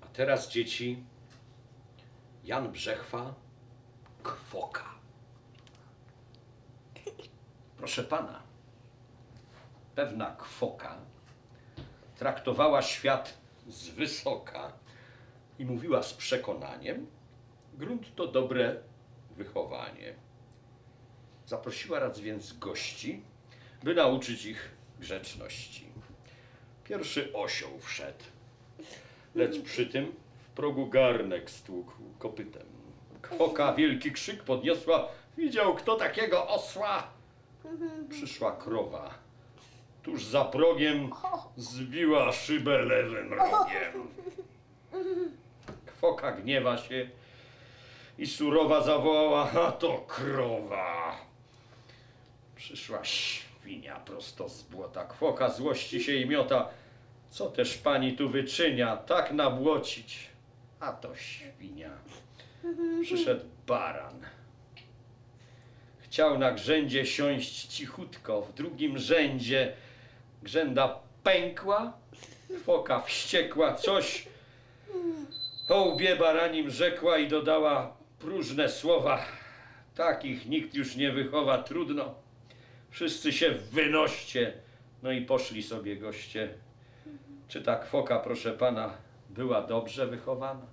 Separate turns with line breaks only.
A teraz dzieci, Jan Brzechwa, kwoka. Proszę pana, pewna kwoka traktowała świat z wysoka i mówiła z przekonaniem, grunt to dobre wychowanie. Zaprosiła raz więc gości, by nauczyć ich grzeczności. Pierwszy osioł wszedł, lecz przy tym w progu garnek stłukł kopytem. Kwoka wielki krzyk podniosła, widział kto takiego osła? Przyszła krowa, tuż za progiem zbiła szybę lewym rogiem. Kwoka gniewa się i surowa zawołała, a to krowa. Przyszła świnia prosto z błota. Kwoka złości się i miota. Co też pani tu wyczynia, tak nabłocić? A to świnia. Przyszedł baran. Chciał na grzędzie siąść cichutko, w drugim rzędzie grzęda pękła, kwoka wściekła, coś o łbie baranim rzekła i dodała próżne słowa. Takich nikt już nie wychowa, trudno. Wszyscy się wynoście. No i poszli sobie goście. Czy ta kwoka, proszę pana, była dobrze wychowana?